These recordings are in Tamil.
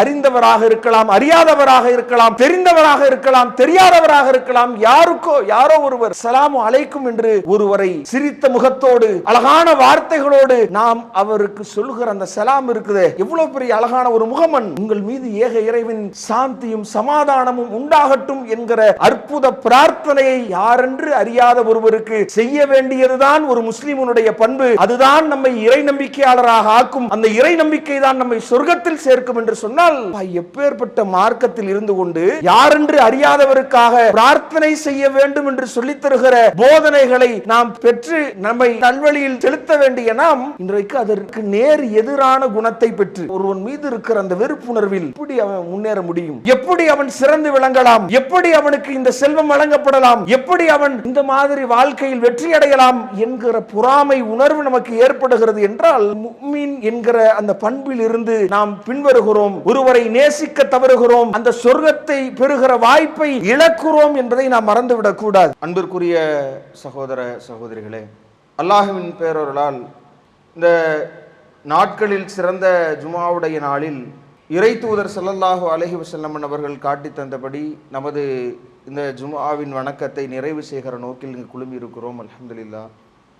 அறிந்தவராக இருக்கலாம் அறியாதவராக இருக்கலாம் தெரிந்தவராக இருக்கலாம் தெரியாதவராக இருக்கலாம் யாருக்கோ யாரோ ஒருவர் சலாமு அழைக்கும் என்று ஒருவரை சிரித்த முகத்தோடு அழகான வார்த்தைகளோடு நாம் அவருக்கு சொல்லுகிற அந்த சலாம் இருக்குது. எவ்வளவு பெரிய அழகான ஒரு முகமன். உங்கள் மீது ஏக இறைவின் சாந்தியும் சமாதானமும் உண்டாகட்டும் என்கிற அற்புத பிரார்த்தனையை யாரென்று அறியாத ஒருவருக்கு செய்ய வேண்டியதுதான் ஒரு முஸ்லிமுனுடைய பண்பு. அதுதான் நம்மை இறை நம்பிக்கையாளராக ஆக்கும். அந்த இறை நம்பிக்கை தான் நம்மை சொர்க்கத்தில் சேர்க்கும் என்று சொன்னால் எப்பேற்பட்ட மார்க்கத்தில் இருந்து கொண்டு யாரென்று அறியாதவருக்காக பிரார்த்தனை செய்ய வேண்டும் என்று சொல்லித் தருகிற போதனைகளை நாம் பெற்று நம்மை நல்வழியில் செலுத்த வேண்டிய நாம் இன்றைக்கு அதற்கு நேர் எதிரான குணத்தை பெற்று ஒருவன் மீது இருக்கிற அந்த வெறுப்புணர்வில் எப்படி அவன் முன்னேற முடியும்? எப்படி அவன் சிறந்து விளங்கலாம்? எப்படி அவனுக்கு இந்த செல்வம் வழங்கப்படலாம்? எப்படி அவன் இந்த மாதிரி வாழ்க்கையில் வெற்றி அடையலாம் என்கிற பொறாமை உணர்வு நமக்கு ஏற்படுகிறது என்றால் முஃமின் என்கிற அந்த பண்பில் இருந்து நாம் பின்வருகிறோம். ஒருவரை நேசிக்க தவறுகிறோம் அந்த சொர்க்கத்தை பெறுகிற வாய்ப்பை இழக்கிறோம் என்பதை நாம் மறந்துவிடக் கூடாது. அன்பிற்குரிய சகோதர சகோதரிகளே அல்லாஹுவின் பேரொருளால் இந்த நாட்களில் சிறந்த ஜுமாவுடைய நாளில் இறை தூதர் ஸல்லல்லாஹு அலஹி வஸல்லம் அவர்கள் காட்டி தந்தபடி நமது இந்த ஜுமாவின் வணக்கத்தை நிறைவு செய்கிற நோக்கில் இங்கு குழுமி இருக்கிறோம் அலமதுல்லா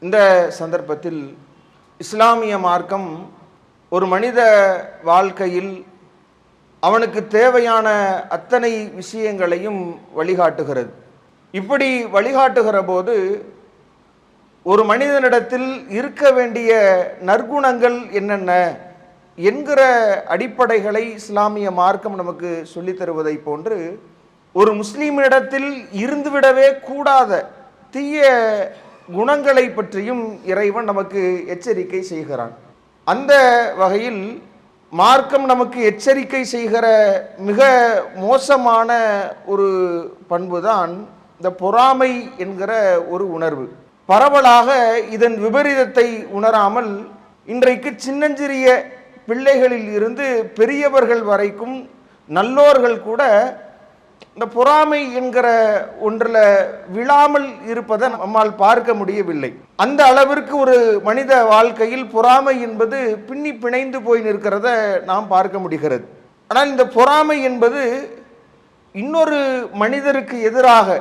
இந்த சந்தர்ப்பத்தில் இஸ்லாமிய மார்க்கம் ஒரு மனித வாழ்க்கையில் அவனுக்கு தேவையான அத்தனை விஷயங்களையும் வழிகாட்டுகிறது. இப்படி வழிகாட்டுகிற போது ஒரு மனிதனிடத்தில் இருக்க வேண்டிய நற்குணங்கள் என்னென்ன என்கிற அடிப்படைகளை இஸ்லாமிய மார்க்கம் நமக்கு சொல்லித் தருவதை போன்று ஒரு முஸ்லீமிடத்தில் இருந்துவிடவே கூடாத தீய குணங்களை பற்றியும் இறைவன் நமக்கு எச்சரிக்கை செய்கிறான். அந்த வகையில் மார்க்கம் நமக்கு எச்சரிக்கை செய்கிற மிக மோசமான ஒரு பண்பு தான் இந்த பொறாமை என்கிற ஒரு உணர்வு. பரவலாக இதன் விபரீதத்தை உணராமல் இன்றைக்கு சின்னஞ்சிறிய பிள்ளைகளில் இருந்து பெரியவர்கள் வரைக்கும் நல்லோர்கள் கூட இந்த பொறாமை என்கிற ஒன்றில் விழாமல் இருப்பதை நம்மால் பார்க்க முடியவில்லை. அந்த அளவிற்கு ஒரு மனித வாழ்க்கையில் பொறாமை என்பது பின்னி பிணைந்து போய் நிற்கிறத நாம் பார்க்க முடிகிறது. ஆனால் இந்த பொறாமை என்பது இன்னொரு மனிதருக்கு எதிராக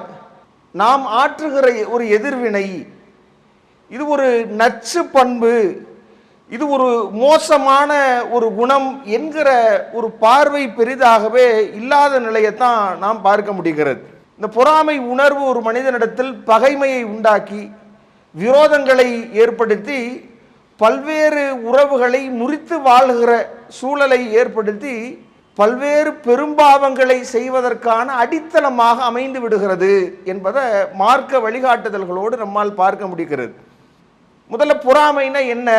நாம் ஆற்றுகிற ஒரு எதிர்வினை இது ஒரு நச்சு பண்பு இது ஒரு மோசமான ஒரு குணம் என்கிற ஒரு பார்வை பெரிதாகவே இல்லாத நிலையைத்தான் நாம் பார்க்க முடிகிறது. இந்த பொறாமை உணர்வு ஒரு மனிதனிடத்தில் பகைமையை உண்டாக்கி விரோதங்களை ஏற்படுத்தி பல்வேறு உறவுகளை முறித்து வாழ்கிற சூழலை ஏற்படுத்தி பல்வேறு பெரும்பாவங்களை செய்வதற்கான அடித்தளமாக அமைந்து விடுகிறது என்பதை மார்க்க வழிகாட்டுதல்களோடு நம்மால் பார்க்க முடிகிறது. முதல்ல பொறாமைனா என்ன?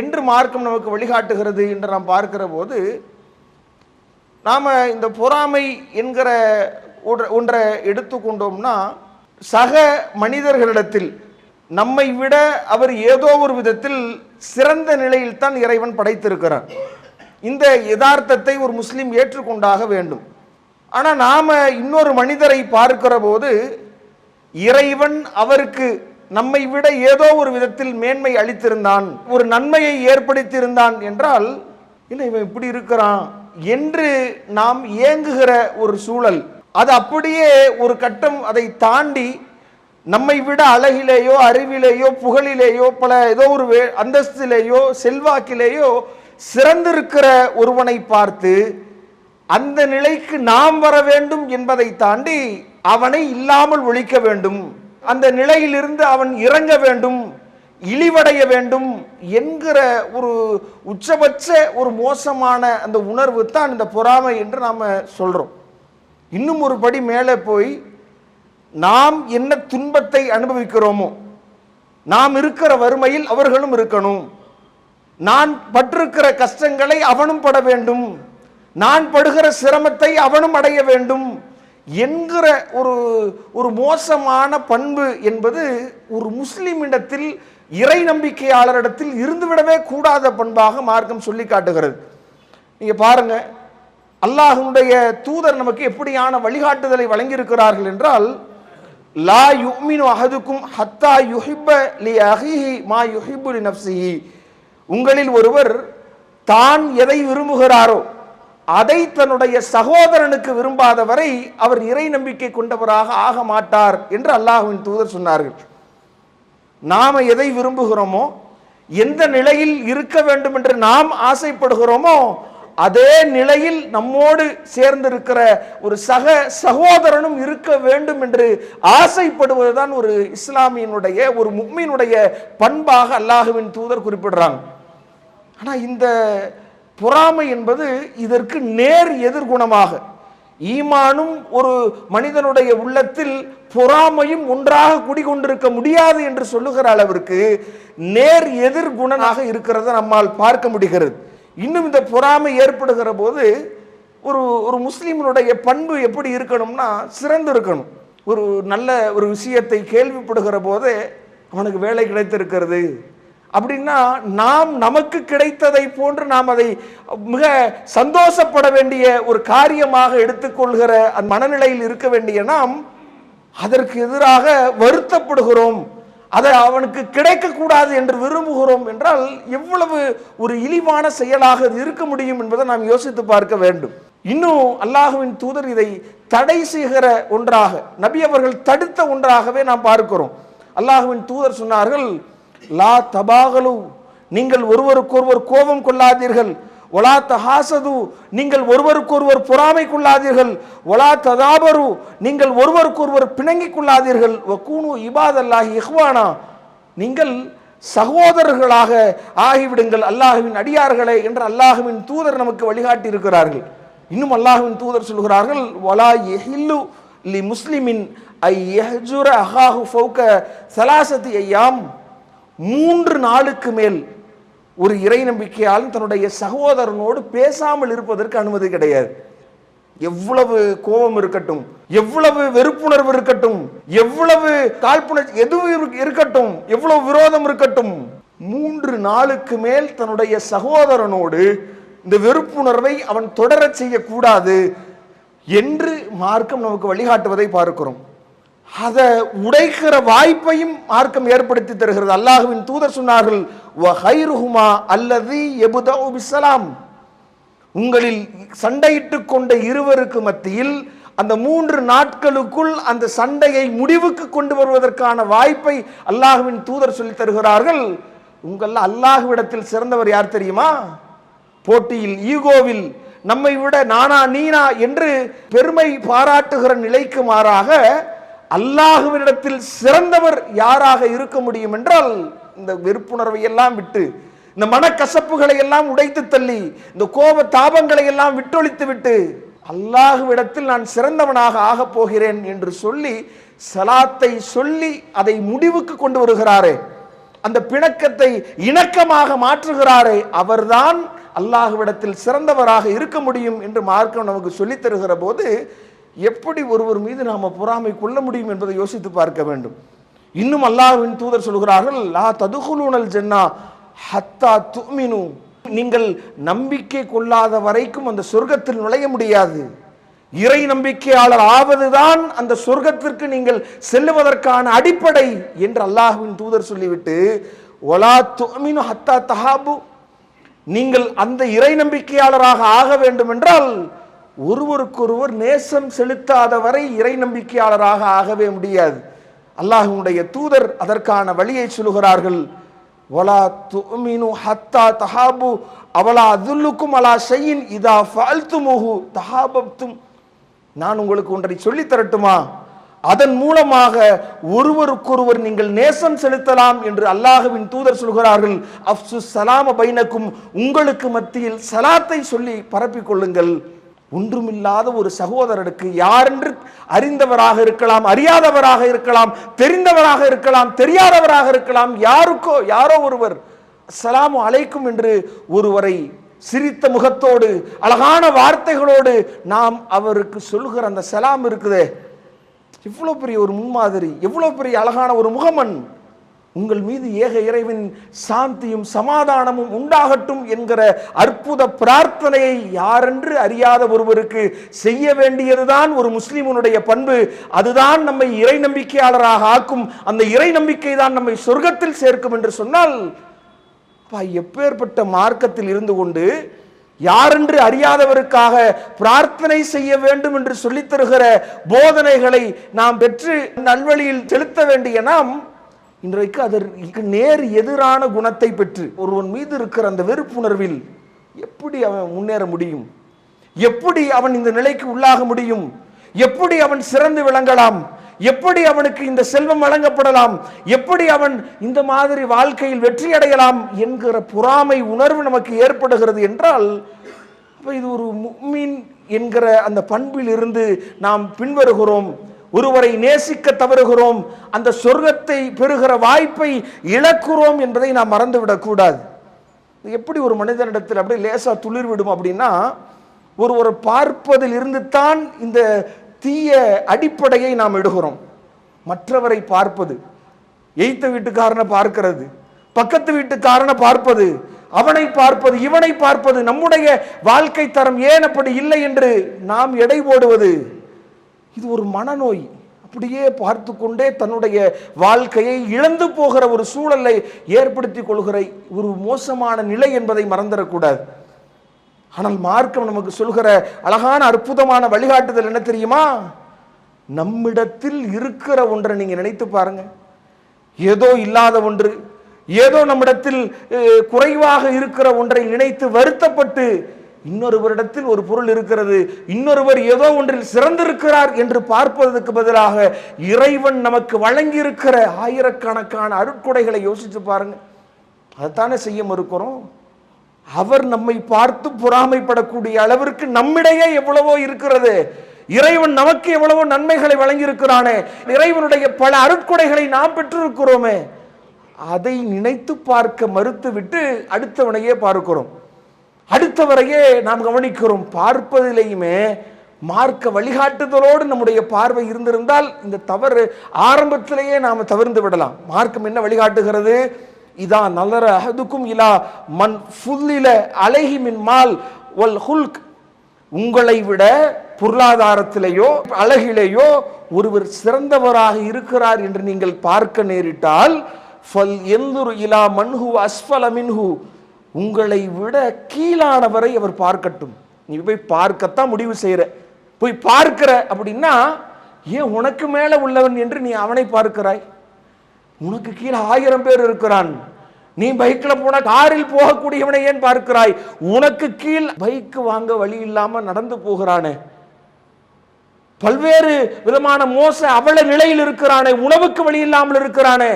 என்று மார்க்கம் நமக்கு வழிகாட்டுகிறது என்று நாம் பார்க்கிற போது நாம் இந்த பொறாமை என்கிற ஒன்றை எடுத்துக்கொண்டோம்னா சக மனிதர்களிடத்தில் நம்மை விட அவர் ஏதோ ஒரு விதத்தில் சிறந்த நிலையில் தான் இறைவன் படைத்திருக்கிறார். இந்த யதார்த்தத்தை ஒரு முஸ்லீம் ஏற்றுக்கொண்டாக வேண்டும். ஆனால் நாம் இன்னொரு மனிதரை பார்க்கிற போது இறைவன் அவருக்கு நம்மை விட ஏதோ ஒரு விதத்தில் மேன்மை அளித்திருந்தான் ஒரு நன்மையை ஏற்படுத்தியிருந்தான் என்றால் இல்லை இவன் இப்படி இருக்கிறான் என்று நாம் ஏங்குகிற ஒரு சூழல். அது அப்படியே ஒரு கட்டம் அதை தாண்டி நம்மை விட அழகிலேயோ அறிவிலேயோ புகழிலேயோ பல ஏதோ ஒரு வே- அந்தஸ்திலேயோ செல்வாக்கிலேயோ சிறந்திருக்கிற ஒருவனை பார்த்து அந்த நிலைக்கு நாம் வர வேண்டும் என்பதை தாண்டி அவனை இல்லாமல் ஒழிக்க வேண்டும். அந்த நிலையிலிருந்து அவன் இறங்க வேண்டும் இழிவடைய வேண்டும் என்கிற ஒரு உச்சபட்ச ஒரு மோசமான அந்த உணர்வு தான் இந்த பொறாமை என்று நாம் சொல்கிறோம் இன்னும் ஒரு படி மேலே போய் நாம் என்ன துன்பத்தை அனுபவிக்கிறோமோ நாம் இருக்கிற வறுமையில் அவர்களும் இருக்கணும். நான் பட்டிருக்கிற கஷ்டங்களை அவனும் பட வேண்டும். நான் படுகிற சிரமத்தை அவனும் அடைய வேண்டும். என்கிற ஒரு ஒரு மோசமான பண்பு என்பது ஒரு முஸ்லிமிடத்தில் இறை நம்பிக்கையாளரிடத்தில் இருந்துவிடவே கூடாத பண்பாக மார்க்கம் சொல்லி காட்டுகிறது. நீங்கள் பாருங்க அல்லாஹ்வுடைய தூதர் நமக்கு எப்படியான வழிகாட்டுதலை வழங்கியிருக்கிறார்கள் என்றால் லா யுமினு அஹதுக்கும் ஹத்தா யுஹிப்ப லி அஹிஹி மா யுஹிப்பு லி உங்களில் ஒருவர் தான் எதை விரும்புகிறாரோ அதை தன்னுடைய சகோதரனுக்கு விரும்பாத வரை அவர் இறை நம்பிக்கை கொண்டவராக ஆக மாட்டார் என்று அல்லாஹுவின் தூதர் சொன்னார்கள். நாம் எதை விரும்புகிறோமோ எந்த நிலையில் இருக்க வேண்டும் என்று நாம் ஆசைப்படுகிறோமோ அதே நிலையில் நம்மோடு சேர்ந்திருக்கிற ஒரு சக சகோதரனும் இருக்க வேண்டும் என்று ஆசைப்படுவதுதான் ஒரு இஸ்லாமியனுடைய ஒரு முக்மீனுடைய பண்பாக அல்லாஹுவின் தூதர் குறிப்பிடுறாங்க. ஆனால் இந்த பொறாமை என்பது இதற்கு நேர் எதிர்குணமாக. ஈமானும் ஒரு மனிதனுடைய உள்ளத்தில் பொறாமையும் ஒன்றாக குடிகொண்டிருக்க முடியாது என்று சொல்லுகிற அளவிற்கு நேர் எதிர்குணனாக இருக்கிறத நம்மால் பார்க்க முடிகிறது. இன்னும் இந்த பொறாமை ஏற்படுகிற போது ஒரு ஒரு முஸ்லீமனுடைய பண்பு எப்படி இருக்கணும்னா சிறந்து இருக்கணும் ஒரு நல்ல ஒரு விஷயத்தை கேள்விப்படுகிற போது அவனுக்கு வேலை கிடைத்திருக்கிறது. அப்படின்னா நாம் நமக்கு கிடைத்ததை போன்று நாம் அதை மிக சந்தோஷப்பட வேண்டிய ஒரு காரியமாக எடுத்துக்கொள்கிற அந்த மனநிலையில் இருக்க வேண்டிய நாம் அதற்கு எதிராக வருத்தப்படுகிறோம். அதை அவனுக்கு கிடைக்கக்கூடாது என்று விரும்புகிறோம் என்றால் எவ்வளவு ஒரு இழிவான செயலாக அது இருக்க முடியும் என்பதை நாம் யோசித்து பார்க்க வேண்டும். இன்னும் அல்லாஹுவின் தூதர் இதை தடை செய்கிற ஒன்றாக நபி அவர்கள் தடுத்த ஒன்றாகவே நாம் பார்க்கிறோம். அல்லாஹுவின் தூதர் சொன்னார்கள் லா தபாகலு. நீங்கள் ஒருவருக்கொருவர் கோபம் கொள்ளாதீர்கள். ஒலா தஹாசது. நீங்கள் ஒருவருக்கொருவர் பொறாமை கொள்ளாதீர்கள். ஒலா ததாபரு. நீங்கள் ஒருவருக்கொருவர் பிணங்கிக் கொள்ளாதீர்கள். வக்கூனு இபாதல்லாஹி இஹ்வானா. நீங்கள் சகோதரர்களாக ஆகிவிடுங்கள். அல்லாஹுவின் அடியார்களே என்று அல்லாஹுவின் தூதர் நமக்கு வழிகாட்டி இருக்கிறார்கள் இன்னும் அல்லாஹுவின் தூதர் சொல்கிறார்கள் வலா எஹில்லு லி முஸ்லிமின் ஐ எஹ்ஜுர அஹாஹு ஃபௌக சலாசதி ஐயாம். மூன்று நாளுக்கு மேல் ஒரு இறை நம்பிக்கையாலும் தன்னுடைய சகோதரனோடு பேசாமல் இருப்பதற்கு அனுமதி கிடையாது. எவ்வளவு கோபம் இருக்கட்டும் எவ்வளவு வெறுப்புணர்வு இருக்கட்டும் எவ்வளவு காழ்ப்புணர்ச்சி எதுவும் இருக்கட்டும் எவ்வளவு விரோதம் இருக்கட்டும் மூன்று நாளுக்கு மேல் தன்னுடைய சகோதரனோடு இந்த வெறுப்புணர்வை அவன் தொடரச் செய்யக்கூடாது என்று மார்க்கம் நமக்கு வழிகாட்டுவதை பார்க்கிறோம். அதை உடைக்கிற வாய்ப்பையும் மார்க்கம் ஏற்படுத்தி தருகிறது. அல்லாஹுவின் தூதர் சொன்னார்கள் "வஹைருஹுமா அல்லது எபுதஉ பிஸ்ஸலாம்." உங்களில் சண்டையிட்டுக் கொண்ட இருவருக்கு மத்தியில் அந்த மூன்று நாட்களுக்குள் அந்த சண்டையை முடிவுக்கு கொண்டு வருவதற்கான வாய்ப்பை அல்லாஹுவின் தூதர் சொல்லித் தருகிறார்கள். உங்கள் அல்லாஹ்விடத்தில் சிறந்தவர் யார் தெரியுமா? போட்டியில் ஈகோவில் நம்மை விட நானா நீனா என்று பெருமை பாராட்டுகிற நிலைக்கு மாறாக அல்லாஹுவனிடத்தில் சிறந்தவர் யாராக இருக்க முடியும் என்றால் இந்த வெறுப்புணர்வை எல்லாம் விட்டு இந்த மனக்கசப்புகளை எல்லாம் உடைத்து தள்ளி இந்த கோப தாபங்களை எல்லாம் விட்டொழித்து விட்டு அல்லாஹுவிடத்தில் நான் சிறந்தவனாக ஆகப் போகிறேன் என்று சொல்லி சலாத்தை சொல்லி அதை முடிவுக்கு கொண்டு வருகிறாரே அந்த பிணக்கத்தை இணக்கமாக மாற்றுகிறாரே அவர்தான் அல்லாஹுவிடத்தில் சிறந்தவராக இருக்க முடியும் என்று மார்க்கம் நமக்கு சொல்லித் தருகிற போது எப்படி ஒருவர் மீது நாம் பொறாமை கொள்ள முடியும் என்பதை யோசித்து பார்க்க வேண்டும். இன்னும் அல்லாஹ்வின் தூதர் சொல்கிறார்கள் லா ததுகுலூனல் ஜென்னா ஹத்தா துமினு. நீங்கள் நம்பிக்கை கொள்ளாத வரைக்கும் அந்த சொர்க்கத்தில் நுழைய முடியாது. இறை நம்பிக்கையாளர் ஆவதுதான் அந்த சொர்க்கத்திற்கு நீங்கள் செல்லுவதற்கான அடிப்படை என்று அல்லாஹுவின் தூதர் சொல்லிவிட்டு ஒலா துமினு ஹத்தா தஹாபு. நீங்கள் அந்த இறை நம்பிக்கையாளராக ஆக வேண்டும் என்றால் ஒருவருக்கொருவர் நேசம் செலுத்தாத வரை இறை நம்பிக்கையாளராக ஆகவே முடியாது. அல்லாஹுடைய தூதர் அதற்கான வழியை சொல்லுகிறார்கள். ஒலா துமினு ஹத்தா தஹாபு அவலா அதுல்லுக்கும் அலா ஷையின் இதா ஃபால்துமுஹு தஹாபப்தும். நான் உங்களுக்கு ஒன்றை சொல்லித் தரட்டுமா? அதன் மூலமாக ஒருவருக்கொருவர் நீங்கள் நேசம் செலுத்தலாம் என்று அல்லாஹுவின் தூதர் சொல்கிறார்கள். அப்சு சலாம பைனக்கும் உங்களுக்கு மத்தியில் சலாத்தை சொல்லி பரப்பிக்கொள்ளுங்கள் கொள்ளுங்கள். ஒன்றுமில்லாத ஒரு சகோதரனுக்கு யாரென்று அறிந்தவராக இருக்கலாம் அறியாதவராக இருக்கலாம் தெரிந்தவராக இருக்கலாம் தெரியாதவராக இருக்கலாம் யாருக்கோ யாரோ ஒருவர் சலாமு அழைக்கும் என்று ஒருவரை சிரித்த முகத்தோடு அழகான வார்த்தைகளோடு நாம் அவருக்கு சொல்லுகிற அந்த சலாம் இருக்குதே. இவ்வளோ பெரிய ஒரு முன்மாதிரி எவ்வளோ பெரிய அழகான ஒரு முகமன். உங்கள் மீது ஏக இறைவின் சாந்தியும் சமாதானமும் உண்டாகட்டும் என்கிற அற்புத பிரார்த்தனையை யாரென்று அறியாத ஒருவருக்கு செய்ய வேண்டியதுதான் ஒரு முஸ்லிமனுடைய பண்பு. அதுதான் நம்மை இறை நம்பிக்கையாளராக ஆக்கும். அந்த இறை நம்பிக்கை தான் நம்மை சொர்க்கத்தில் சேர்க்கும் என்று சொன்னால் எப்பேற்பட்ட மார்க்கத்தில் இருந்து கொண்டு யாரென்று அறியாதவருக்காக பிரார்த்தனை செய்ய வேண்டும் என்று சொல்லித் தருகிற போதனைகளை நாம் பெற்று நல்வழியில் செலுத்த வேண்டிய நாம் இன்றைக்கு அதற்கு நேர் எதிரான குணத்தை பெற்று ஒருவன் மீது இருக்கிற அந்த வெறுப்புணர்வில் எப்படி அவன் முன்னேற முடியும்? எப்படி அவன் இந்த நிலைக்கு உள்ளாக முடியும்? எப்படி அவன் சிறந்து விளங்கலாம்? எப்படி அவனுக்கு இந்த செல்வம் வழங்கப்படலாம்? எப்படி அவன் இந்த மாதிரி வாழ்க்கையில் வெற்றி அடையலாம் என்கிற பொறாமை உணர்வு நமக்கு ஏற்படுகிறது என்றால் இது ஒரு மீன் என்கிற அந்த பண்பில் இருந்து நாம் பின்வருகிறோம். ஒருவரை நேசிக்க தவறுகிறோம் அந்த சொர்க்கத்தை பெறுகிற வாய்ப்பை இழக்கிறோம் என்பதை நாம் மறந்துவிடக்கூடாது எப்படி ஒரு மனிதனிடத்தில் அப்படியே லேசாக துளிர் விடும் அப்படின்னா ஒருவரை பார்ப்பதில் இருந்து தான் இந்த தீய அடிப்படையை நாம் எடுகிறோம் மற்றவரை பார்ப்பது எய்த்த வீட்டுக்காரனை பார்க்கிறது பக்கத்து வீட்டுக்காரனை பார்ப்பது அவனை பார்ப்பது இவனை பார்ப்பது நம்முடைய வாழ்க்கை தரம் ஏன் அப்படி இல்லை என்று நாம் எடை போடுவது? இது ஒரு மனநோய். அப்படியே பார்த்து கொண்டே தன்னுடைய வாழ்க்கையை இழந்து போகிற ஒரு சூழலை ஏற்படுத்திக் கொள்கிற ஒரு மோசமான நிலை என்பதை மறந்துடக்கூடாது. ஆனால் மார்க்கம் நமக்கு சொல்கிற அழகான அற்புதமான வழிகாட்டுதல் என்ன தெரியுமா? நம்மிடத்தில் இருக்கிற ஒன்றை நீங்க நினைத்து பாருங்க. ஏதோ இல்லாத ஒன்று ஏதோ நம்மிடத்தில் குறைவாக இருக்கிற ஒன்றை நினைத்து வருத்தப்பட்டு இன்னொருவரிடத்தில் ஒரு பொருள் இருக்கிறது. இன்னொருவர் ஏதோ ஒன்றில் சிறந்திருக்கிறார் என்று பார்ப்பதற்கு பதிலாக இறைவன் நமக்கு வழங்கியிருக்கிற ஆயிரக்கணக்கான அருட்கொடைகளை யோசித்து பாருங்க. அதைத்தானே செய்ய மறுக்கிறோம்? அவர் நம்மை பார்த்து பொறாமைப்படக்கூடிய அளவிற்கு நம்மிடையே எவ்வளவோ இருக்கிறது. இறைவன் நமக்கு எவ்வளவோ நன்மைகளை வழங்கியிருக்கிறானே. இறைவனுடைய பல அருட்கொடைகளை நாம் பெற்றிருக்கிறோமே. அதை நினைத்து பார்க்க மறுத்துவிட்டு அடுத்தவனையே பார்க்கிறோம். அடுத்தவரையே நாம் கவனிக்கிறோம் பார்ப்பதிலேயுமே மார்க்க வழிகாட்டுதலோடு நம்முடைய பார்வை இருந்திருந்தால் இந்த தவறு ஆரம்பத்திலேயே நாம் தவிர்ந்து விடலாம். மார்க்கம் என்ன வழிகாட்டுகிறது? இதா நலர அஹதுக்கும் இலா மன் ஃபுல்லில அழகி மின் மால் வல் ஹுல்க். உங்களை விட பொருளாதாரத்திலேயோ அழகிலேயோ ஒருவர் சிறந்தவராக இருக்கிறார் என்று நீங்கள் பார்க்க நேரிட்டால் ஃபல் எந்துரு இலா மன்ஹு அஸ்ஃபல மின்ஹு. உங்களை விட கீழானவரை அவர் பார்க்கட்டும். நீ போய் பார்க்கத்தான் முடிவு செய்கிற போய் பார்க்கிற அப்படின்னா ஏன் உனக்கு மேலே உள்ளவன் என்று நீ அவனை பார்க்கிறாய். உனக்கு கீழே ஆயிரம் பேர் இருக்கிறான். நீ பைக்கில் போன காரில் போகக்கூடியவனை ஏன் பார்க்கிறாய்? உனக்கு கீழ் பைக்கு வாங்க வழி இல்லாமல் நடந்து போகிறானே. பல்வேறு விதமான மோச அவல நிலையில் இருக்கிறானே. உணவுக்கு வழி இல்லாமல் இருக்கிறானே.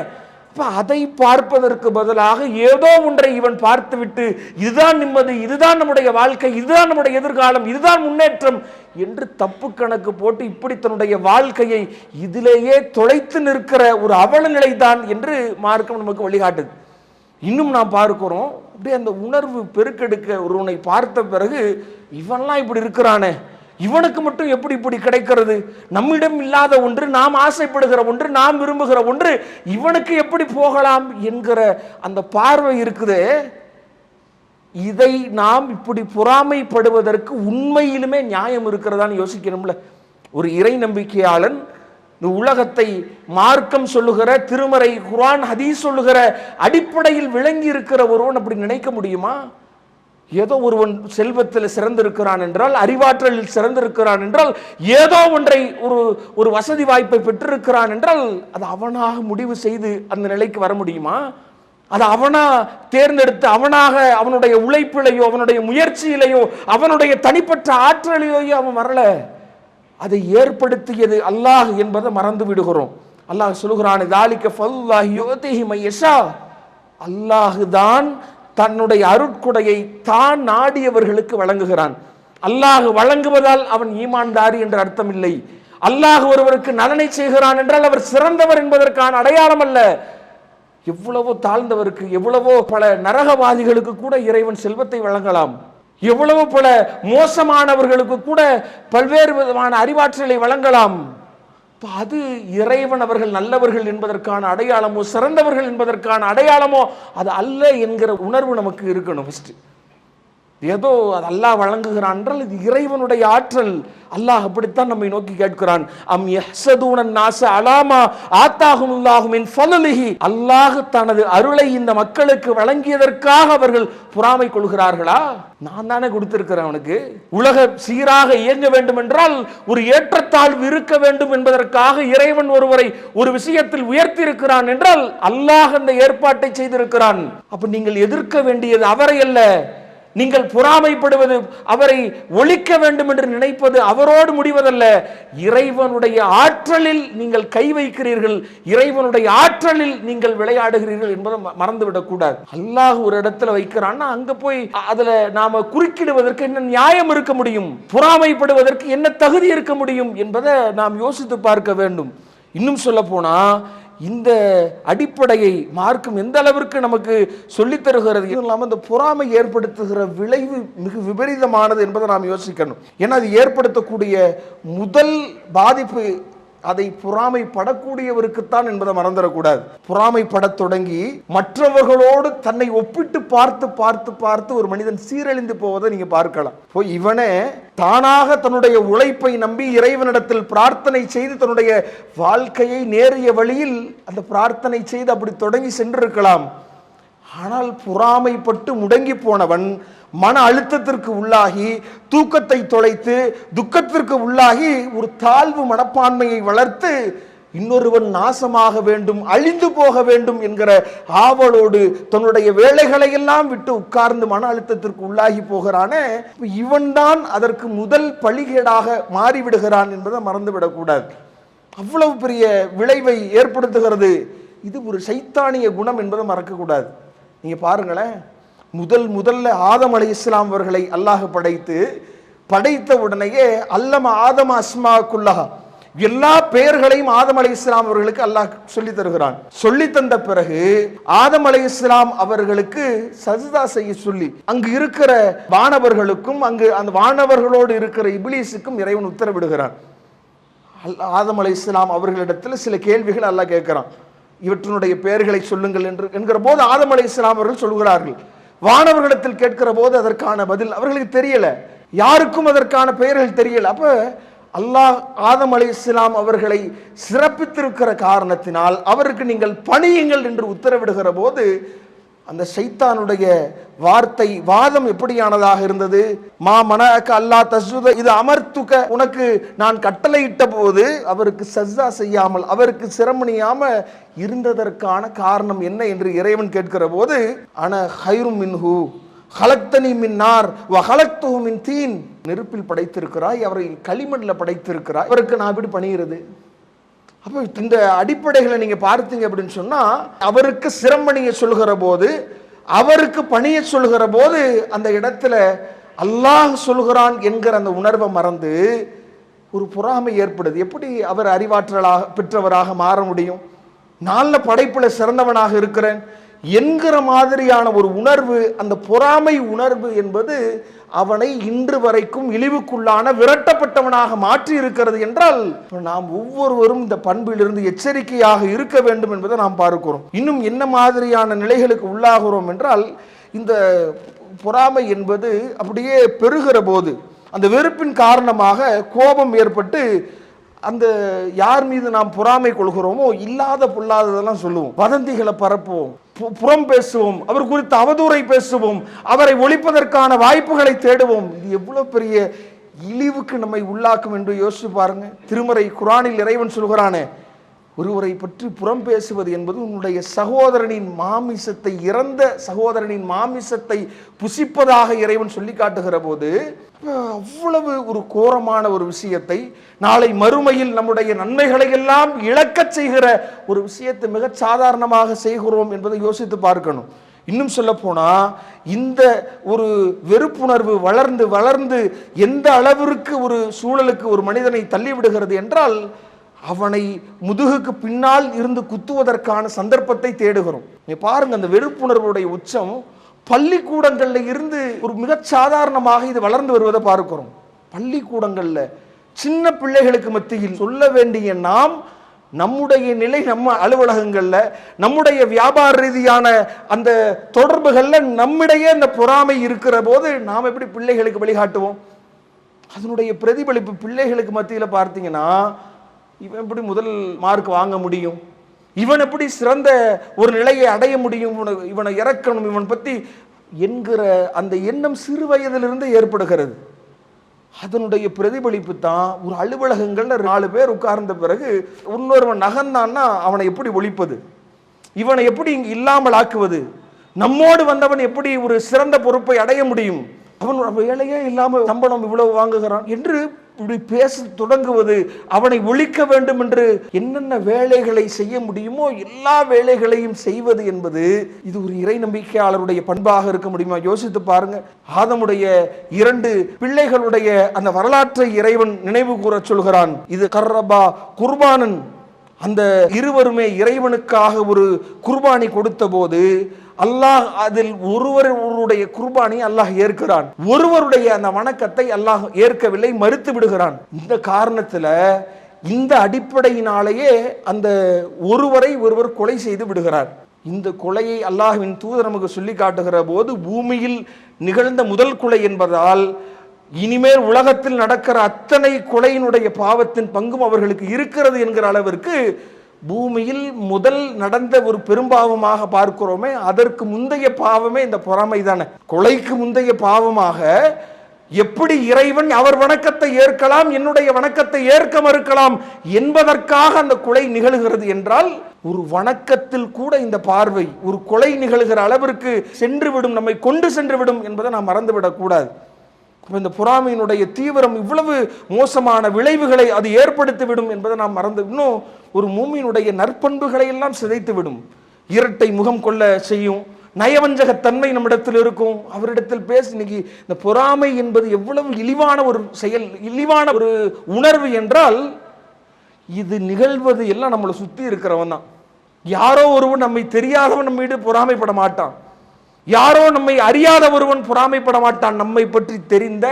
அப்போ அதை பார்ப்பதற்கு பதிலாக ஏதோ ஒன்றை இவன் பார்த்துவிட்டு இதுதான் நிம்மதி இதுதான் நம்முடைய வாழ்க்கை இதுதான் நம்முடைய எதிர்காலம் இதுதான் முன்னேற்றம் என்று தப்பு கணக்கு போட்டு இப்படி தன்னுடைய வாழ்க்கையை இதிலேயே தொலைத்து நிற்கிற ஒரு அவல நிலைதான் என்று மார்க்கம் நமக்கு வழிகாட்டுது. இன்னும் நாம் பார்க்கிறோம் அப்படியே அந்த உணர்வு பெருக்கெடுக்க ஒருவனை பார்த்த பிறகு இவன்லாம் இப்படி இருக்கிறானே இவனுக்கு மட்டும் எப்படி இப்படி கிடைக்கிறது? நம்மிடம் இல்லாத ஒன்று நாம் ஆசைப்படுகிற ஒன்று நாம் விரும்புகிற ஒன்று இவனுக்கு எப்படி போகலாம் என்கிற அந்த பார்வை இருக்குது. இதை நாம் இப்படி பொறாமைப்படுவதற்கு உண்மையிலுமே நியாயம் இருக்கிறதான்னு யோசிக்கணும்ல. ஒரு இறை நம்பிக்கையாளன் இந்த உலகத்தை மார்க்கம் சொல்லுகிற திருமறை குரான் ஹதீஸ் சொல்லுகிற அடிப்படையில் விளங்கி இருக்கிற ஒருவன் அப்படி நினைக்க முடியுமா? ஏதோ ஒருவன் செல்வத்தில் சிறந்திருக்கிறான் என்றால் அறிவாற்றலில் சிறந்திருக்கிறான் என்றால் ஏதோ ஒன்றை ஒரு ஒரு வசதி வாய்ப்பை பெற்றிருக்கிறான் என்றால் அது அவனாக முடிவு செய்து அந்த நிலைக்கு வர முடியுமா? அது அவனா தேர்ந்தெடுத்து அவனாக அவனுடைய உழைப்பிலையோ அவனுடைய முயற்சியிலையோ அவனுடைய தனிப்பட்ட ஆற்றலையோ அவன் வரல. அதை ஏற்படுத்தியது அல்லாஹ் என்பதை மறந்து விடுகிறோம். அல்லாஹ் சொல்கிறான் தாலிக்க ஃபல்லாஹ் யுதிஹி மையஷா. அல்லாஹ் தான் தன்னுடைய அருட்குடையை தான் நாடியவர்களுக்கு வழங்குகிறான். அல்லாஹ் வழங்குவதால் அவன் ஈமான்தாரி என்ற அர்த்தம் இல்லை அல்லாஹ் ஒருவருக்கு நலனை செய்கிறான் என்றால் அவர் சிறந்தவர் என்பதற்கான அடையாளம் அல்ல. எவ்வளவோ தாழ்ந்தவருக்கு எவ்வளவோ பல நரகவாதிகளுக்கு கூட இறைவன் செல்வத்தை வழங்கலாம். எவ்வளவோ பல மோசமானவர்களுக்கு கூட பல்வேறு விதமான அறிவாற்றலை வழங்கலாம். அப்ப அது இறைவன் அவர்கள் நல்லவர்கள் என்பதற்கான அடையாளமோ சிறந்தவர்கள் என்பதற்கான அடையாளமோ அது அல்ல என்கிற உணர்வு நமக்கு இருக்கணும் ஃபஸ்ட்டு ஏதோ அது அல்லாஹ் வழங்குகிறான் என்றால் இது இறைவனுடைய ஆற்றல். அல்லாஹ் அப்படித்தான் நம்மை நோக்கி கேட்கிறான். அம் எஹ்சதூனன் நாச அலாமா ஆத்தாகுமுல்லாஹு மின் ஃபலலிஹி அல்லாஹ் தனது அருளை இந்த மக்களுக்கு வழங்கியதற்காக அவர்கள் பொறாமை கொள்கிறார்களா? நான் தானே கொடுத்திருக்கிறேன் அவனுக்கு. உலக சீராக இயங்க வேண்டும் என்றால் ஒரு ஏற்றத்தாழ்வு இருக்க வேண்டும் என்பதற்காக இறைவன் ஒருவரை ஒரு விஷயத்தில் உயர்த்தி இருக்கிறான் என்றால் அல்லாஹ் அந்த ஏற்பாட்டை செய்திருக்கிறான். அப்ப நீங்கள் எதிர்க்க வேண்டியது அவரை அல்ல. நீங்கள் பொறாமைப்படுவது அவரை ஒழிக்க வேண்டும் என்று நினைப்பது அவரோடு முடிவதல்ல. இறைவனுடைய ஆற்றலில் நீங்கள் கை வைக்கிறீர்கள் இறைவனுடைய ஆற்றலில் நீங்கள் விளையாடுகிறீர்கள் என்பதை மறந்துவிடக்கூடாது அல்லாஹ் ஒரு இடத்துல வைக்கிறான்னா அங்க போய் அதுல நாம குறுக்கிடுவதற்கு என்ன நியாயம் இருக்க முடியும்? பொறாமைப்படுவதற்கு என்ன தகுதி இருக்க முடியும் என்பதை நாம் யோசித்து பார்க்க வேண்டும். இன்னும் சொல்ல போனா இந்த அடிப்படையை மார்க்கும் எந்த அளவிற்கு நமக்கு சொல்லித் தருகிறது? இதுவும் இல்லாமல் இந்த பொறாமை ஏற்படுத்துகிற விளைவு மிக விபரீதமானது என்பதை நாம் யோசிக்கணும். ஏன்னா அது ஏற்படுத்தக்கூடிய முதல் பாதிப்பு அதை பொறாமைப்படக்கூடியவருக்குத்தான் என்பதை மறந்துடக்கூடாது. பொறாமைப்படத் தொடங்கி மற்றவர்களோடு தன்னை ஒப்பிட்டு பார்த்து பார்த்து பார்த்து ஒரு மனிதன் சீரழிந்து போவதை நீங்க பார்க்கலாம். இப்போ இவனே தானாக தன்னுடைய உழைப்பை நம்பி இறைவனிடத்தில் பிரார்த்தனை செய்து தன்னுடைய வாழ்க்கையை நேரிய வழியில் அந்த பிரார்த்தனை செய்து அப்படி தொடங்கி சென்றிருக்கலாம். ஆனால் பொறாமைப்பட்டு முடங்கி போனவன் மன அழுத்தத்திற்கு உள்ளாகி தூக்கத்தை தொலைத்து துக்கத்திற்கு உள்ளாகி ஒரு தாழ்வு மனப்பான்மையை வளர்த்து இன்னொருவன் நாசமாக வேண்டும் அழிந்து போக வேண்டும் என்கிற ஆவலோடு தன்னுடைய வேலைகளை எல்லாம் விட்டு உட்கார்ந்து மன அழுத்தத்திற்கு உள்ளாகி போகிறானே இவன்தான் அதற்கு முதல் பழிகேடாக மாறிவிடுகிறான் என்பதை மறந்துவிடக்கூடாது. அவ்வளவு பெரிய விளைவை ஏற்படுத்துகிறது. இது ஒரு சைத்தானிய குணம் என்பதை மறக்கக்கூடாது. நீங்க பாருங்களேன். முதல் முதல்ல ஆதம் அலி இஸ்லாம் அவர்களை அல்லாஹ் படைத்து படைத்த உடனேயே அல்லம ஆதம அஸ்மாக்குல்லஹா எல்லா பெயர்களையும் ஆதம் அலி இஸ்லாம் அவர்களுக்கு அல்லாஹ் சொல்லி தருகிறான். சொல்லி தந்த பிறகு ஆதம் அலி இஸ்லாம் அவர்களுக்கு சஜிதா செய்ய சொல்லி அங்கு இருக்கிற வானவர்களுக்கும் அங்கு அந்த வானவர்களோடு இருக்கிற இபிலிஸுக்கும் இறைவன் உத்தரவிடுகிறான். அல்- ஆதம் அலி இஸ்லாம் அவர்களிடத்தில் சில கேள்விகள் அல்லாஹ் கேட்கிறான். இவற்றினுடைய பெயர்களை சொல்லுங்கள் என்று என்கிற போது ஆதம் அலை இஸ்லாம் அவர்கள் சொல்கிறார்கள். வானவர்களிடத்தில் கேட்கிற போது அதற்கான பதில் அவர்களுக்கு தெரியல. யாருக்கும் அதற்கான பெயர்கள் தெரியல. அப்ப அல்லாஹ் ஆதம் அலி இஸ்லாம் அவர்களை சிறப்பித்திருக்கிற காரணத்தினால் அவருக்கு நீங்கள் பணியுங்கள் என்று உத்தரவிடுகிற போது அந்த சைத்தானுடைய வார்த்தை வாதம் எப்படியானதாக இருந்தது? மா மனக்க அல்லா தஸ்ஜுத இது அமர்த்துக்க. உனக்கு நான் கட்டளையிட்ட போது அவருக்கு சஸ்தா செய்யாமல் அவருக்கு சிரமணியாம இருந்ததற்கான காரணம் என்ன என்று இறைவன் கேட்கிற போது அன ஹைரும் மின்ஹு ஹலக்தனி மின்னார் வ ஹலக்துஹு மின் தீன். நெருப்பில் படைத்திருக்கிறாய் அவரை களிமண்ணில் படைத்திருக்கிறாய். அவருக்கு நான் எப்படி பணிகிறது அப்போ இந்த அடிப்படைகளை நீங்கள் பார்த்தீங்க அப்படின்னு சொன்னால் அவருக்கு சிரமணியை சொல்கிற போது அவருக்கு பணியை சொல்கிற போது அந்த இடத்துல அல்லாஹ் சொல்கிறான் என்கிற அந்த உணர்வை மறந்து ஒரு பொறாமை ஏற்படுது. எப்படி அவர் அறிவாற்றலாக பெற்றவராக மாற முடியும்? நல்ல படைப்பில் சிறந்தவனாக இருக்கிறேன் என்கிற மாதிரியான ஒரு உணர்வு அந்த பொறாமை உணர்வு என்பது அவனை இன்று வரைக்கும் இழிவுக்குள்ளான விரட்டப்பட்டவனாக மாற்றி இருக்கிறது என்றால் நாம் ஒவ்வொருவரும் இந்த பண்பிலிருந்து எச்சரிக்கையாக இருக்க வேண்டும் என்பதை நாம் பார்க்கிறோம். இன்னும் என்ன மாதிரியான நிலைகளுக்கு உள்ளாகிறோம் என்றால் இந்த பொறாமை என்பது அப்படியே பெருகிற போது அந்த வெறுப்பின் காரணமாக கோபம் ஏற்பட்டு அந்த யார் மீது நாம் பொறாமை கொள்கிறோமோ இல்லாத பொல்லாததெல்லாம் சொல்லுவோம். வதந்திகளை பரப்புவோம். புறம் பேசுவோம். அவர் குறித்து அவதூறை பேசுவோம். அவரை ஒழிப்பதற்கான வாய்ப்புகளை தேடுவோம். இது எவ்வளவு பெரிய இழிவுக்கு நம்மை உள்ளாக்கும் என்று யோசிச்சு பாருங்க. திருமறை குரானில் இறைவன் சொல்கிறானே ஒருவரை பற்றி புறம் பேசுவது என்பது உன்னுடைய சகோதரனின் மாமிசத்தை இறந்த சகோதரனின் மாமிசத்தை புசிப்பதாக இறைவன் சொல்லி காட்டுகிற போது அவ்வளவு ஒரு கோரமான ஒரு விஷயத்தை நாளை மறுமையில் நம்முடைய நன்மைகளை எல்லாம் இழக்கச் செய்கிற ஒரு விஷயத்தை மிகச் சாதாரணமாக செய்கிறோம் என்பதை யோசித்து பார்க்கணும். இன்னும் சொல்ல இந்த ஒரு வெறுப்புணர்வு வளர்ந்து வளர்ந்து எந்த அளவிற்கு ஒரு சூழலுக்கு ஒரு மனிதனை தள்ளிவிடுகிறது என்றால் அவனை முதுகுக்கு பின்னால் இருந்து குத்துவதற்கான சந்தர்ப்பத்தை தேடுகிறோம். நீ பாருங்க அந்த வெறுப்புணர்வுடைய உச்சம் பள்ளிக்கூடங்களில் இருந்து ஒரு மிகச்சாதாரணமாக இது வளர்ந்து வருவதை பார்க்கிறோம். பள்ளிக்கூடங்களில் சின்ன பிள்ளைகளுக்கு மத்தியில் சொல்ல வேண்டிய நாம் நம்முடைய நிலை நம்ம அலுவலகங்களில் நம்முடைய வியாபார ரீதியான அந்த தொடர்புகளில் நம்மிடையே அந்த பொறாமை இருக்கிற போது நாம் எப்படி பிள்ளைகளுக்கு வழிகாட்டுவோம்? அதனுடைய பிரதிபலிப்பு பிள்ளைகளுக்கு மத்தியில் பார்த்தீங்கன்னா இவன் எப்படி முதல் மார்க் வாங்க முடியும்? இவன் எப்படி சிறந்த ஒரு நிலையை அடைய முடியும்? இவனை இவனை இறக்கணும் இவன் பற்றி என்கிற அந்த எண்ணம் சிறு வயதிலிருந்து ஏற்படுகிறது. அதனுடைய பிரதிபலிப்பு தான் ஒரு அலுவலகங்களில் நாலு பேர் உட்கார்ந்த பிறகு இன்னொருவன் நகர்ந்தான்னா அவனை எப்படி ஒழிப்பது? இவனை எப்படி இங்கு இல்லாமல் ஆக்குவது? நம்மோடு வந்தவன் எப்படி ஒரு சிறந்த பொறுப்பை அடைய முடியும்? அவன் வேலையே இல்லாமல் சம்பளம் இவ்வளவு வாங்குகிறான் என்று இப்படி பேச தொடங்குவது அவனை ஒழிக்க வேண்டும் என்று என்னென்ன வேலைகளை செய்ய முடியுமோ எல்லா வேலைகளையும் செய்வது என்பது இது ஒரு இறை நம்பிக்கையாளருடைய பண்பாக இருக்க முடியுமா? யோசித்து பாருங்க. ஆதமுடைய இரண்டு பிள்ளைகளுடைய அந்த வரலாற்றை இறைவன் நினைவு கூறச் சொல்கிறான். இது கர்ரபா குர்பானன். அந்த இருவருமே இறைவனுக்காக ஒரு குர்பானி கொடுத்த போது அல்லாஹ் அதில் ஒருவருடைய குர்பானை அல்லாஹ் ஏற்கிறான். ஒருவருடைய அந்த வணக்கத்தை அல்லாஹ் ஏற்கவில்லை மறுத்து விடுகிறான். இந்த காரணத்துல இந்த அடிப்படையினாலேயே அந்த ஒருவரை ஒருவர் கொலை செய்து விடுகிறார். இந்த கொலையை அல்லாஹ்வின் தூதர் நமக்கு சொல்லி காட்டுகிற போது பூமியில் நிகழ்ந்த முதல் கொலை என்பதால் இனிமேல் உலகத்தில் நடக்கிற அத்தனை கொலையினுடைய பாவத்தின் பங்கும் அவர்களுக்கு இருக்கிறது என்கிற அளவிற்கு பூமியில் முதல் நடந்த ஒரு பெரும்பாவமாக பார்க்கிறோமே அதற்கு முந்தைய பாவமே இந்த பொறாமை தானே. கொலைக்கு முந்தைய பாவமாக எப்படி இறைவன் அவர் வணக்கத்தை ஏற்கலாம் என்னுடைய வணக்கத்தை ஏற்க மறுக்கலாம் என்பதற்காக அந்த கொலை நிகழ்கிறது என்றால் ஒரு வணக்கத்தில் கூட இந்த பார்வை ஒரு கொலை நிகழ்கிற அளவிற்கு சென்று விடும் நம்மை கொண்டு சென்று விடும் என்பதை நாம் மறந்துவிடக் கூடாது இந்த பொறாமையினுடைய தீவிரம் இவ்வளவு மோசமான விளைவுகளை அது ஏற்படுத்திவிடும் என்பதை நாம் மறந்து இன்னும் ஒரு மூமியினுடைய நற்பண்புகளை எல்லாம் சிதைத்து விடும் இரட்டை முகம் கொள்ள செய்யும் நயவஞ்சகத்தன்மை நம்மிடத்தில் இருக்கும். அவரிடத்தில் பேசி இன்னைக்கு இந்த பொறாமை என்பது எவ்வளவு இழிவான ஒரு செயல் இழிவான ஒரு உணர்வு என்றால் இது நிகழ்வது எல்லாம் நம்மளை சுற்றி இருக்கிறவன் தான் யாரோ ஒருவன் நம்மை தெரியாதவன் நம்ம மீது பொறாமைப்பட மாட்டான். யாரோ நம்மை அறியாத ஒருவன் பொறாமைப்பட மாட்டான். நம்மை பற்றி தெரிந்த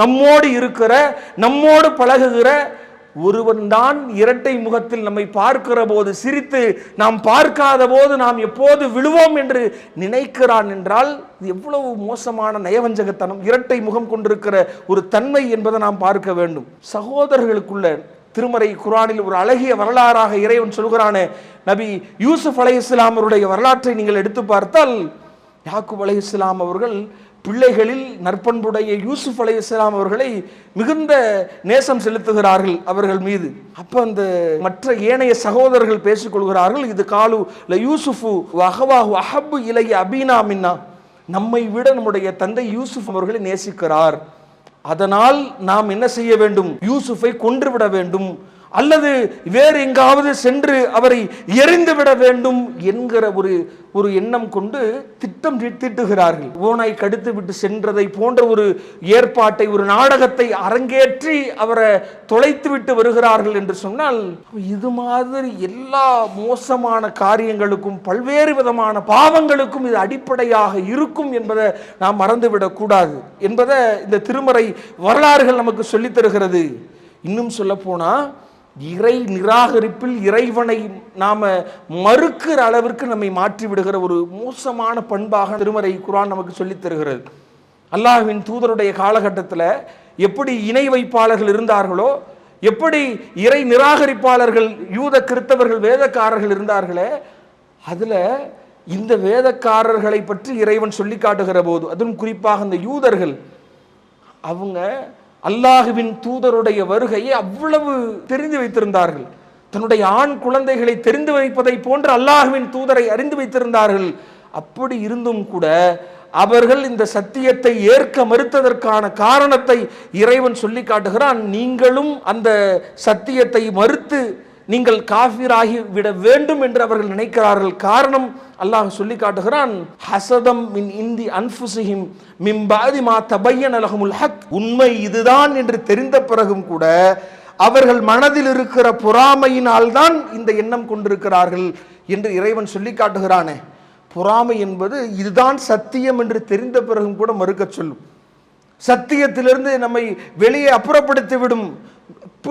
நம்மோடு இருக்கிற நம்மோடு பழகுகிற ஒருவன் தான் இரட்டை முகத்தில் நம்மை பார்க்கிற போது சிரித்து நாம் பார்க்காத போது நாம் எப்போது விழுவோம் என்று நினைக்கிறான் என்றால் எவ்வளவு மோசமான நயவஞ்சகத்தனம். இரட்டை முகம் கொண்டிருக்கிற ஒரு தன்மை என்பதை நாம் பார்க்க வேண்டும். சகோதரர்களுக்குள்ள திருமறை குரானில் ஒரு அழகிய வரலாறாக இறைவன் சொல்கிறானே நபி யூசுப் அலை வரலாற்றை நீங்கள் எடுத்து பார்த்தால் யாக்குப் அலை இஸ்லாம் அவர்கள் பிள்ளைகளில் நற்பண்புடைய யூசுப் அலை இஸ்லாம் அவர்களை மிகுந்த நேசம் செலுத்துகிறார்கள் அவர்கள் மீது. அப்போ அந்த மற்ற ஏனைய சகோதரர்கள் பேசிக்கொள்கிறார்கள் இது காலு ல யூசுஃபு அஹவாஹு அஹப்பு இலைய அபீனா மின்னா. நம்மை விட நம்முடைய தந்தை யூசுப் அவர்களை நேசிக்கிறார். அதனால் நாம் என்ன செய்ய வேண்டும்? யூசுஃபை கொன்றுவிட வேண்டும். அல்லது வேறு எங்காவது சென்று அவரை எரிந்துவிட வேண்டும் என்கிற ஒரு ஒரு எண்ணம் கொண்டு திட்டம் தீட்டுகிறார்கள். ஓனாய் கடுத்து விட்டு சென்றதை போன்ற ஒரு ஏற்பாட்டை ஒரு நாடகத்தை அரங்கேற்றி அவரை தொலைத்து விட்டு வருகிறார்கள் என்று சொன்னால் இது மாதிரி எல்லா மோசமான காரியங்களுக்கும் பல்வேறு விதமான பாவங்களுக்கும் இது அடிப்படையாக இருக்கும் என்பதை நாம் மறந்துவிடக்கூடாது என்பதை இந்த திருமறை வரலாறுகள் நமக்கு சொல்லித் தருகிறது. இன்னும் சொல்ல போனால் இறை நிராகரிப்பில் இறைவனை நாம் மறுக்கிற அளவிற்கு நம்மை மாற்றி விடுகிற ஒரு மோசமான பண்பாக திருமறை குரான் நமக்கு சொல்லித் தருகிறது. அல்லாஹ்வின் தூதருடைய காலகட்டத்தில் எப்படி இணை வைப்பாளர்கள் இருந்தார்களோ எப்படி இறை நிராகரிப்பாளர்கள் யூத கிறித்தவர்கள் வேதக்காரர்கள் இருந்தார்களே அதில் இந்த வேதக்காரர்களை பற்றி இறைவன் சொல்லி காட்டுகிற போது அதுவும் குறிப்பாக இந்த யூதர்கள் அவங்க அல்லாஹுவின் தூதருடைய வருகையை அவ்வளவு தெரிந்து வைத்திருந்தார்கள். தன்னுடைய ஆண் குழந்தைகளை தெரிந்து வைப்பதை போன்று அல்லாஹுவின் தூதரை அறிந்து வைத்திருந்தார்கள். அப்படி இருந்தும் கூட அவர்கள் இந்த சத்தியத்தை ஏற்க மறுத்ததற்கான காரணத்தை இறைவன் சொல்லி காட்டுகிறான் நீங்களும் அந்த சத்தியத்தை மறுத்து நீங்கள் காஃபிராகி விட வேண்டும் என்று அவர்கள் நினைக்கிறார்கள். காரணம் அல்லாஹ் சொல்லி காட்டுகிறான் ஹசதம் மின் இந்தி அன்ஃபுசிஹிம் மிம்பாதி மா தபையன் அலஹமுல் ஹக். உண்மை இதுதான் என்று தெரிந்த பிறகும் கூட அவர்கள் மனதில் இருக்கிற பொறாமையினால் தான் இந்த எண்ணம் கொண்டிருக்கிறார்கள் என்று இறைவன் சொல்லி காட்டுகிறானே பொறாமை என்பது இதுதான் சத்தியம் என்று தெரிந்த பிறகும் கூட மறுக்கச் சொல்லும். சத்தியத்திலிருந்து நம்மை வெளியே அப்புறப்படுத்திவிடும்.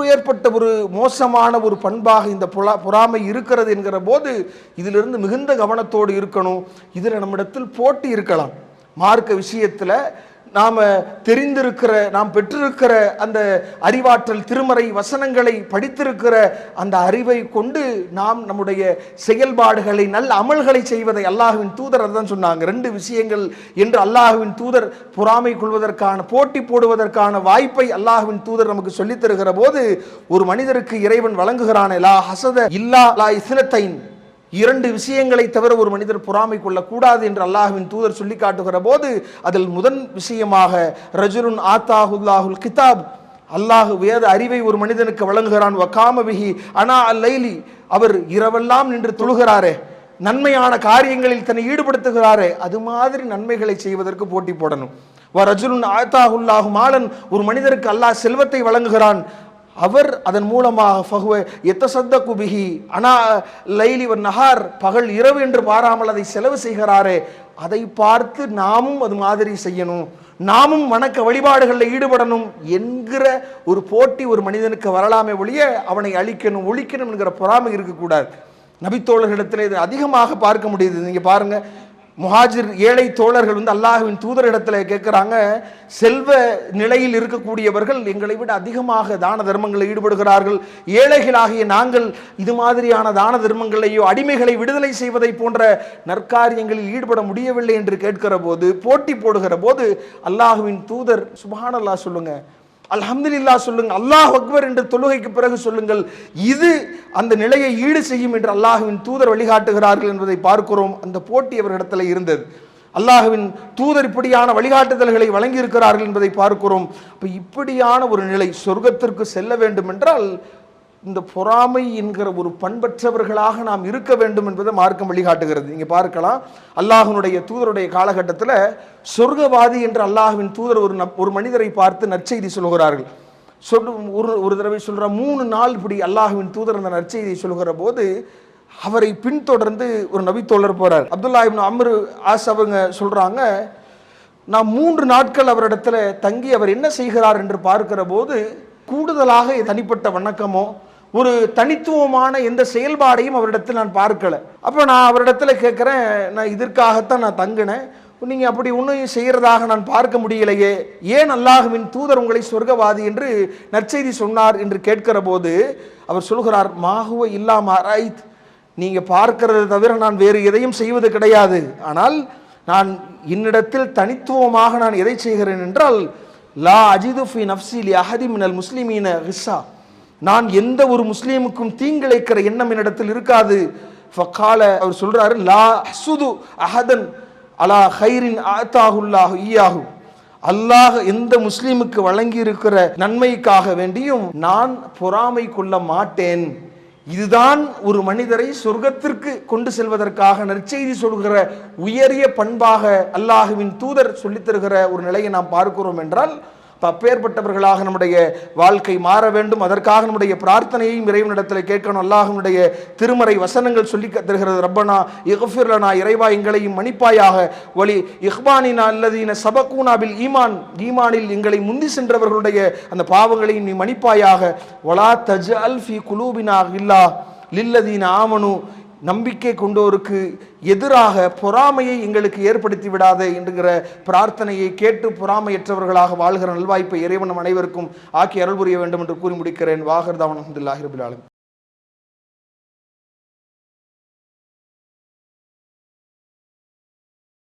ஏற்பட்ட ஒரு மோசமான ஒரு பண்பாக இந்த புலா பொறாமை இருக்கிறது என்கிற போது இதிலிருந்து மிகுந்த கவனத்தோடு இருக்கணும். இதில் நம்மிடத்தில் போட்டி இருக்கலாம். மார்க்க விஷயத்தில் நாம் தெரிந்திருக்கிற நாம் பெற்றிருக்கிற அந்த அறிவாற்றல் திருமறை வசனங்களை படித்திருக்கிற அந்த அறிவை கொண்டு நாம் நம்முடைய செயல்பாடுகளை நல்ல அமல்களை செய்வதை அல்லாஹுவின் தூதர் தான் சொன்னாங்க. ரெண்டு விஷயங்கள் என்று அல்லாஹுவின் தூதர் பொறாமை கொள்வதற்கான போட்டி போடுவதற்கான வாய்ப்பை அல்லாஹுவின் தூதர் நமக்கு சொல்லித் தருகிற போது ஒரு மனிதருக்கு இறைவன் வழங்குகிறான் லா ஹசத இல்லா லா இஸ்னத்தைன். இரண்டு விஷயங்களை தவிர ஒரு மனிதர் பொறாமை கொள்ளக்கூடாது என்று அல்லாஹுவின் தூதர் சொல்லி காட்டுகிற போது அதில் முதன் விஷயமாக ரஜுலுன் ஆத்தாஹுல்லாஹுல் கிதாப். அல்லாஹ் வேத அறிவை ஒரு மனிதனுக்கு வழங்குகிறான். வக்காமபிஹி அனா அல்லைலி. அவர் இரவெல்லாம் நின்று தொழுகிறாரே. நன்மையான காரியங்களில் தன்னை ஈடுபடுத்துகிறாரே. அது மாதிரி நன்மைகளை செய்வதற்கு போட்டி போடணும். வ ரஜுலுன் ஆத்தாஹுல்லாஹு மாலன். ஒரு மனிதருக்கு அல்லாஹ் செல்வத்தை வழங்குகிறான். அவர் அதன் மூலமாக ஃபஹுவ எத்தசத்த குபிகி அனா லைலி ஒரு நஹார் பகல் இரவு என்று பாராமல் அதை செலவு செய்கிறாரே அதை பார்த்து நாமும் அது மாதிரி செய்யணும் நாமும் வணக்க வழிபாடுகளில் ஈடுபடணும் என்கிற ஒரு போட்டி ஒரு மனிதனுக்கு வரலாமே ஒழிய அவனை அழிக்கணும் ஒழிக்கணும் என்கிற பொறாமை இருக்கக்கூடாது. நபித்தோழர்களிடத்தில் இது அதிகமாக பார்க்க முடியுது. நீங்கள் பாருங்கள் முஹாஜிர் ஏழை தோழர்கள் வந்து அல்லாஹுவின் தூதரிடத்தில் கேட்குறாங்க செல்வ நிலையில் இருக்கக்கூடியவர்கள் எங்களை விட அதிகமாக தான தர்மங்களில் ஈடுபடுகிறார்கள். ஏழைகளாகிய நாங்கள் இது மாதிரியான தான தர்மங்களையோ அடிமைகளை விடுதலை செய்வதை போன்ற நற்காரியங்களில் ஈடுபட முடியவில்லை என்று கேட்கிற போது போட்டி போடுகிற போது அல்லாஹுவின் தூதர் சுபஹானல்லாஹ் சொல்லுங்கள் அல்ஹம்துலில்லா சொல்லுங்க அல்லாஹ் அக்பர் என்று தொழுகைக்கு பிறகு சொல்லுங்கள் இது அந்த நிலையை ஈடு செய்யும் என்று அல்லாஹுவின் தூதர் வழிகாட்டுகிறார்கள் என்பதை பார்க்கிறோம். அந்த போட்டி அவரிடத்தில் இருந்தது. அல்லாஹுவின் தூதர் இப்படியான வழிகாட்டுதல்களை வழங்கியிருக்கிறார்கள் என்பதை பார்க்கிறோம். அப்போ இப்படியான ஒரு நிலை சொர்க்கத்திற்கு செல்ல வேண்டும் என்றால் இந்த பொறாமை என்கிற ஒரு பண்பற்றவர்களாக நாம் இருக்க வேண்டும் என்பதை மார்க்கம் வழிகாட்டுகிறது. இங்கே பார்க்கலாம். அல்லாஹனுடைய தூதருடைய காலகட்டத்தில் சொர்க்கவாதி என்று அல்லாஹுவின் தூதர் ஒரு ஒரு மனிதரை பார்த்து நற்செய்தி சொல்கிறார்கள் சொல் ஒரு ஒரு தடவை சொல்கிற மூணு நாள் இப்படி அல்லாஹுவின் தூதர் அந்த நற்செய்தியை சொல்கிற போது அவரை பின்தொடர்ந்து ஒரு நபித்தோழர் போகிறார் அப்துல்லா இப்னு அம்ரு ஆஸ் அவங்க சொல்கிறாங்க நான் மூன்று நாட்கள் அவரிடத்துல தங்கி அவர் என்ன செய்கிறார்? என்று பார்க்கிற போது கூடுதலாக தனிப்பட்ட வணக்கமோ ஒரு தனித்துவமான எந்த செயல்பாடையும் அவரிடத்தில் நான் பார்க்கல. அப்போ நான் அவரிடத்துல கேட்குறேன் நான் இதற்காகத்தான் நான் தங்கினேன். நீங்கள் அப்படி ஒன்றும் செய்கிறதாக நான் பார்க்க முடியலையே. ஏன் அல்லாஹுவின் தூதர் உங்களை சொர்க்கவாதி என்று நற்செய்தி சொன்னார் என்று கேட்கிற போது அவர் சொல்கிறார் மாகுவ இல்லாம ரைத் நீங்க பார்க்கறது தவிர நான் வேறு எதையும் செய்வது கிடையாது. ஆனால் நான் என்னிடத்தில் தனித்துவமாக நான் எதை செய்கிறேன் என்றால் லா அஜிது ஃபி நஃப்சி லி அஹதி மினல் முஸ்லிமீன ஹிஸ்ஸா நான் எந்த ஒரு முஸ்லீமுக்கும் தீங்கிழைக்கிற எண்ணம் என்னிடத்தில் இருக்காது. ஃபக்கால அவர் சொல்றாரு லா அசுது அஹதன் அலா ஹைரின் ஆத்தாஹுல்லாஹு ஈயாஹு. அல்லாஹ் எந்த முஸ்லீமுக்கு வழங்கி இருக்கிற நன்மைக்காக வேண்டியும் நான் பொறாமை கொள்ள மாட்டேன். இதுதான் ஒரு மனிதரை சொர்க்கத்திற்கு கொண்டு செல்வதற்காக நற்செய்தி சொல்கிற உயரிய பண்பாக அல்லாஹுவின் தூதர் சொல்லித்தருகிற ஒரு நிலையை நாம் பார்க்கிறோம் என்றால் அப்பேற்பட்டவர்களாக நம்முடைய வாழ்க்கை மாற வேண்டும். அதற்காக நம்முடைய பிரார்த்தனையையும் இறைவனிடத்தில் கேட்கணும். அல்லாஹனுடைய திருமறை வசனங்கள் சொல்லி தருகிறது. ரப்பனா இஹ்ஃபிர்லனா இறைவா எங்களையும் மன்னிப்பாயாக. ஒளி இஹ்பானினா அல்லதீன சபக்கூனாபில் ஈமான். ஈமானில் எங்களை முந்தி சென்றவர்களுடைய அந்த பாவங்களையும் நீ மன்னிப்பாயாக. ஒலா தஜ் அல்ஃபி குலூபினா இல்லா லில்லதீன ஆமனு. நம்பிக்கை கொண்டோருக்கு எதிராக பொறாமையை எங்களுக்கு ஏற்படுத்தி விடாதே என்கிற பிரார்த்தனையை கேட்டு பொறாமையற்றவர்களாக வாழ்கிற நல்வாய்ப்பை இறைவன் அனைவருக்கும் ஆக்கி அருள் புரிய வேண்டும் என்று கூறி முடிக்கிறேன். வாகர் அஹமதுல்லாஹிரபிலாலும்